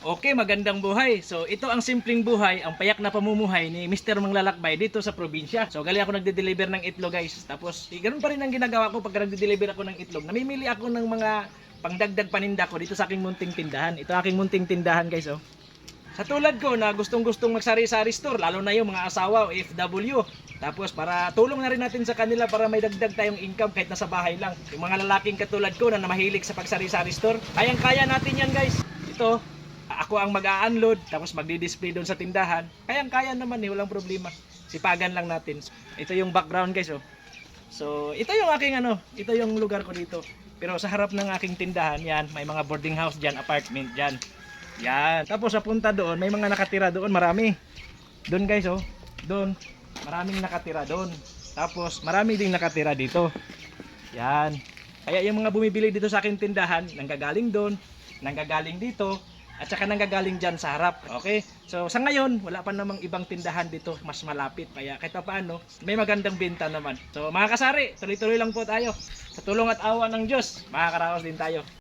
Okay, magandang buhay. So, ito ang simpleng buhay, ang payak na pamumuhay ni Mr. Manglalakbay dito sa probinsya. So, galing ako nagde-deliver ng itlog, guys. Tapos, eh, ganun pa rin ang ginagawa ko pag nagde-deliver ako ng itlog. Namimili ako ng mga pangdagdag paninda ko dito sa aking munting tindahan. Ito aking munting tindahan, guys, oh. Sa tulad ko na gustong-gustong magsari-sari store, lalo na yung mga asawa o FW. Tapos para tulong na rin natin sa kanila para may dagdag tayong income kahit nasa bahay lang. Yung mga lalaking katulad ko na mahilig sa pagsari-sari store, kayang-kaya natin yan guys. Ito, ako ang mag-unload tapos magdi-display doon sa tindahan. Kayang-kaya naman eh, walang problema. Sipagan lang natin. Ito yung background guys oh. So, ito yung aking ano, ito yung lugar ko dito. Pero sa harap ng aking tindahan, yan, may mga boarding house dyan, apartment dyan. Yan. Tapos sa punta doon, may mga nakatira doon, marami. Doon guys, oh. Doon. Maraming nakatira doon. Tapos marami ding nakatira dito. Yan. Kaya yung mga bumibili dito sa akin tindahan, nanggagaling doon, nanggagaling dito, at saka nanggagaling dyan sa harap. Okay? So sa ngayon, wala pa namang ibang tindahan dito mas malapit. Kaya kahit pa paano, may magandang benta naman. So mga kasari, tuloy-tuloy lang po tayo. Sa tulong at awa ng Diyos, makakaraos din tayo.